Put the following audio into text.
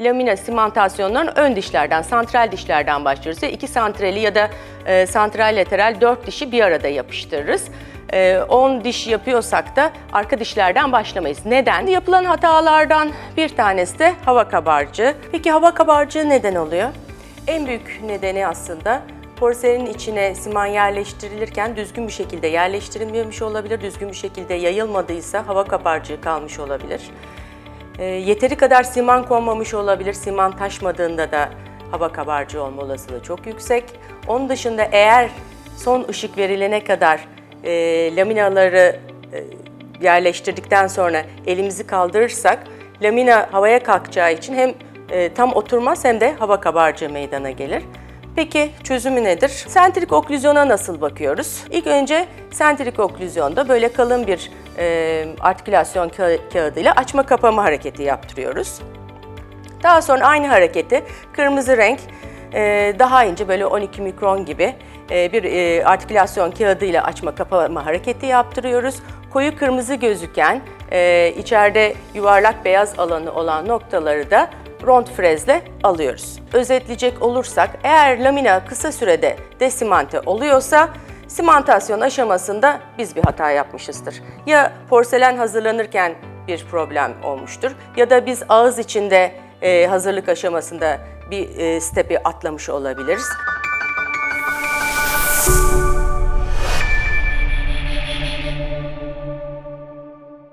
Lamina simantasyonların ön dişlerden, santral dişlerden başlıyoruz. ve iki santrali ya da e, santral lateral dört dişi bir arada yapıştırırız. E, 10 diş yapıyorsak da arka dişlerden başlamayız. Neden? Yapılan hatalardan bir tanesi de hava kabarcığı. Peki hava kabarcığı neden oluyor? En büyük nedeni aslında porselenin içine siman yerleştirilirken düzgün bir şekilde yerleştirilmemiş olabilir, düzgün bir şekilde yayılmadıysa hava kabarcığı kalmış olabilir. E, yeteri kadar siman konmamış olabilir. Siman taşmadığında da hava kabarcığı olma olasılığı çok yüksek. Onun dışında eğer son ışık verilene kadar e, laminaları e, yerleştirdikten sonra elimizi kaldırırsak lamina havaya kalkacağı için hem e, tam oturmaz hem de hava kabarcığı meydana gelir. Peki çözümü nedir? Sentrik oklüzyona nasıl bakıyoruz? İlk önce sentrik oklüzyonda böyle kalın bir e, artikülasyon ka- kağıdıyla açma kapama hareketi yaptırıyoruz. Daha sonra aynı hareketi kırmızı renk e, daha ince böyle 12 mikron gibi e, bir artikülasyon kağıdıyla açma kapama hareketi yaptırıyoruz. Koyu kırmızı gözüken içeride yuvarlak beyaz alanı olan noktaları da ront frezle alıyoruz. Özetleyecek olursak eğer lamina kısa sürede desimante oluyorsa simantasyon aşamasında biz bir hata yapmışızdır. Ya porselen hazırlanırken bir problem olmuştur ya da biz ağız içinde e, hazırlık aşamasında bir e, stepi atlamış olabiliriz.